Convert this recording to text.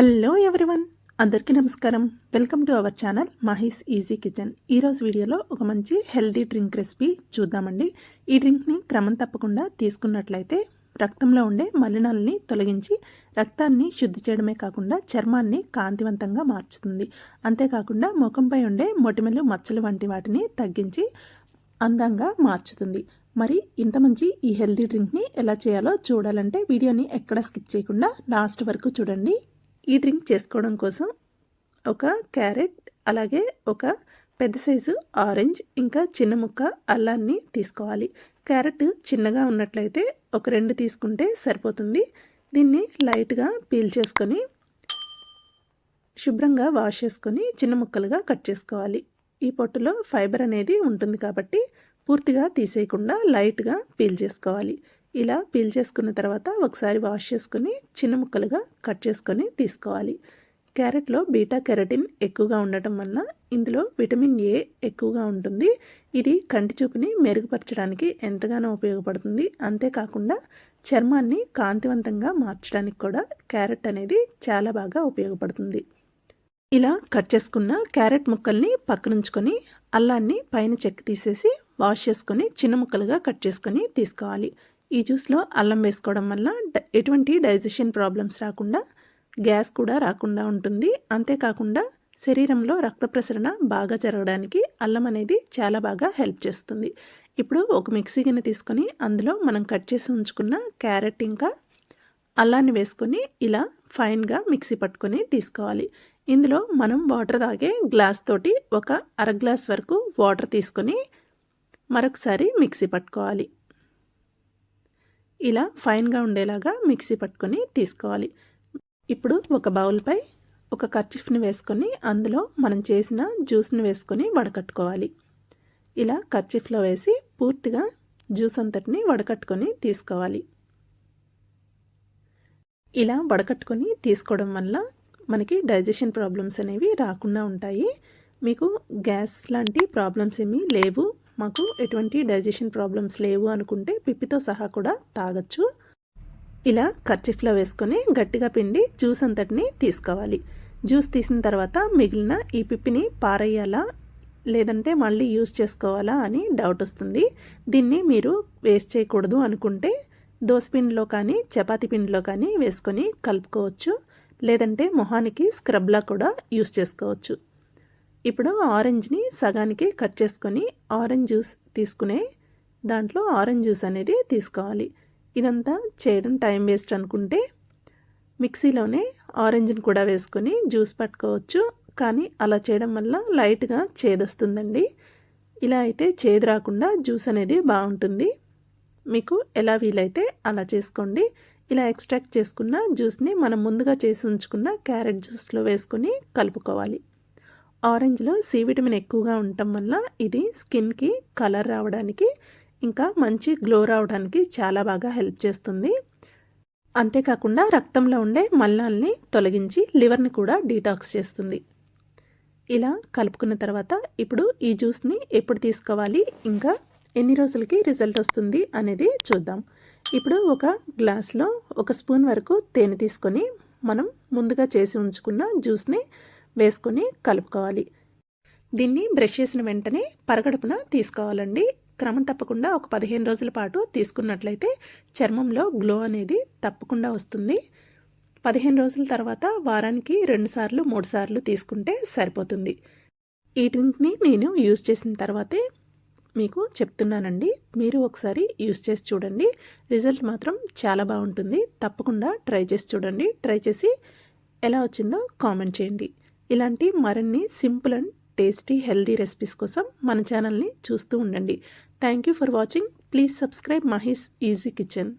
Hello everyone అందరికీ నమస్కారం. Welcome to our channel Mahesh easy kitchen. ఈరోజు వీడియోలో ఒక మంచి హెల్దీ డ్రింక్ రెసిపీ చూద్దామండి. ఈ డ్రింక్ని క్రమం తప్పకుండా తీసుకున్నట్లయితే రక్తంలో ఉండే మలినాలని తొలగించి రక్తాన్ని శుద్ధి చేయడమే కాకుండా చర్మాన్ని కాంతివంతంగా మార్చుతుంది. అంతేకాకుండా ముఖంపై ఉండే మొటిమలు మచ్చలు వంటి వాటిని తగ్గించి అందంగా మార్చుతుంది. మరి ఇంత మంచి ఈ హెల్తీ డ్రింక్ని ఎలా చేయాలో చూడాలంటే వీడియోని ఎక్కడ స్కిప్ చేయకుండా లాస్ట్ వరకు చూడండి. ఈ డ్రింక్ చేసుకోవడం కోసం ఒక క్యారెట్ అలాగే ఒక పెద్ద సైజు ఆరెంజ్ ఇంకా చిన్న ముక్క అల్లాన్ని తీసుకోవాలి. క్యారెట్ చిన్నగా ఉన్నట్లయితే ఒక రెండు తీసుకుంటే సరిపోతుంది. దీన్ని లైట్గా పీల్ చేసుకొని శుభ్రంగా వాష్ చేసుకొని చిన్న ముక్కలుగా కట్ చేసుకోవాలి. ఈ పొట్టులో ఫైబర్ అనేది ఉంటుంది కాబట్టి పూర్తిగా తీసేయకుండా లైట్గా పీల్ చేసుకోవాలి. ఇలా పీల్ చేసుకున్న తర్వాత ఒకసారి వాష్ చేసుకుని చిన్న ముక్కలుగా కట్ చేసుకొని తీసుకోవాలి. క్యారెట్లో బీటా కెరటిన్ ఎక్కువగా ఉండటం వల్ల ఇందులో విటమిన్ ఏ ఎక్కువగా ఉంటుంది. ఇది కంటి చూపుని మెరుగుపరచడానికి ఎంతగానో ఉపయోగపడుతుంది. అంతేకాకుండా చర్మాన్ని కాంతివంతంగా మార్చడానికి కూడా క్యారెట్ అనేది చాలా బాగా ఉపయోగపడుతుంది. ఇలా కట్ చేసుకున్న క్యారెట్ ముక్కల్ని పక్కనుంచుకొని అల్లాన్ని పైన చెక్కి తీసేసి వాష్ చేసుకొని చిన్న ముక్కలుగా కట్ చేసుకొని తీసుకోవాలి. ఈ జ్యూస్లో అల్లం వేసుకోవడం వల్ల ఎటువంటి డైజెషన్ ప్రాబ్లమ్స్ రాకుండా గ్యాస్ కూడా రాకుండా ఉంటుంది. అంతేకాకుండా శరీరంలో రక్త ప్రసరణ బాగా జరగడానికి అల్లం అనేది చాలా బాగా హెల్ప్ చేస్తుంది. ఇప్పుడు ఒక మిక్సీ గిన్నె తీసుకొని అందులో మనం కట్ చేసి ఉంచుకున్న క్యారెట్ ఇంకా అల్లాన్ని వేసుకొని ఇలా ఫైన్గా మిక్సీ పట్టుకొని తీసుకోవాలి. ఇందులో మనం వాటర్ తాగే గ్లాస్ తోటి ఒక అర గ్లాస్ వరకు వాటర్ తీసుకొని మరొకసారి మిక్సీ పట్టుకోవాలి. ఇలా ఫైన్గా ఉండేలాగా మిక్సీ పట్టుకొని తీసుకోవాలి. ఇప్పుడు ఒక బౌల్పై ఒక కర్చిఫ్ని వేసుకొని అందులో మనం చేసిన జ్యూస్ని వేసుకొని వడకట్టుకోవాలి. ఇలా కర్చిఫ్లో వేసి పూర్తిగా జ్యూస్ అంతటిని వడకట్టుకొని తీసుకోవాలి. ఇలా వడకట్టుకొని తీసుకోవడం వల్ల మనకి డైజెషన్ ప్రాబ్లమ్స్ అనేవి రాకుండా ఉంటాయి. మీకు గ్యాస్ లాంటి ప్రాబ్లమ్స్ ఏమీ లేవు. మాకు ఎటువంటి డైజెషన్ ప్రాబ్లమ్స్ లేవు అనుకుంటే పిప్పితో సహా కూడా తాగొచ్చు. ఇలా కర్చిఫ్లో వేసుకొని గట్టిగా పిండి జ్యూస్ అంతటిని తీసుకోవాలి. జ్యూస్ తీసిన తర్వాత మిగిలిన ఈ పిప్పిని పారేయాలా? లేదంటే మళ్ళీ యూజ్ చేసుకోవాలా అని డౌట్ వస్తుంది. దీన్ని మీరు వేస్ట్ చేయకూడదు అనుకుంటే పిండిలో కానీ చపాతి పిండిలో కానీ వేసుకొని కలుపుకోవచ్చు. లేదంటే మొహానికి స్క్రబ్లా కూడా యూస్ చేసుకోవచ్చు. ఇప్పుడు ఆరెంజ్ని సగానికి కట్ చేసుకొని ఆరెంజ్ జ్యూస్ తీసుకునే దాంట్లో ఆరెంజ్ జ్యూస్ అనేది తీసుకోవాలి. ఇదంతా చేయడం టైం వేస్ట్ అనుకుంటే మిక్సీలోనే ఆరెంజ్ని కూడా వేసుకొని జ్యూస్ పట్టుకోవచ్చు. కానీ అలా చేయడం వల్ల లైట్గా చేదొస్తుందండి. ఇలా అయితే చేదు రాకుండా జ్యూస్ అనేది బాగుంటుంది. మీకు ఎలా వీలైతే అలా చేసుకోండి. ఇలా ఎక్స్ట్రాక్ట్ చేసుకున్న జ్యూస్ని మనం ముందుగా చేసి ఉంచుకున్న క్యారెట్ జ్యూస్లో వేసుకొని కలుపుకోవాలి. ఆరెంజ్లో సి విటమిన్ ఎక్కువగా ఉండటం వల్ల ఇది స్కిన్కి కలర్ రావడానికి ఇంకా మంచి గ్లో రావడానికి చాలా బాగా హెల్ప్ చేస్తుంది. అంతేకాకుండా రక్తంలో ఉండే మల్లాల్ని తొలగించి లివర్ని కూడా డీటాక్స్ చేస్తుంది. ఇలా కలుపుకున్న తర్వాత ఇప్పుడు ఈ జ్యూస్ని ఎప్పుడు తీసుకోవాలి ఇంకా ఎన్ని రోజులకి రిజల్ట్ వస్తుంది అనేది చూద్దాం. ఇప్పుడు ఒక గ్లాస్లో ఒక స్పూన్ వరకు తేనె తీసుకొని మనం ముందుగా చేసి ఉంచుకున్న జ్యూస్ని వేసుకొని కలుపుకోవాలి. దీన్ని బ్రష్ చేసిన వెంటనే పరగడుపున తీసుకోవాలండి. క్రమం తప్పకుండా ఒక పదిహేను రోజుల పాటు తీసుకున్నట్లయితే చర్మంలో గ్లో అనేది తప్పకుండా వస్తుంది. పదిహేను రోజుల తర్వాత వారానికి రెండుసార్లు మూడుసార్లు మూడు సార్లు తీసుకుంటే సరిపోతుంది. ఈ డ్రింక్ని నేను యూజ్ చేసిన తర్వాతే మీకు చెప్తున్నానండి. మీరు ఒకసారి యూజ్ చేసి చూడండి. రిజల్ట్ మాత్రం చాలా బాగుంటుంది. తప్పకుండా ట్రై చేసి చూడండి. ట్రై చేసి ఎలా వచ్చిందో కామెంట్ చేయండి. ఇలాంటి మరిన్ని simple and tasty healthy recipes కోసం మన ఛానల్ని చూస్తూ ఉండండి. Thank you for watching. Please subscribe Mahesh easy kitchen.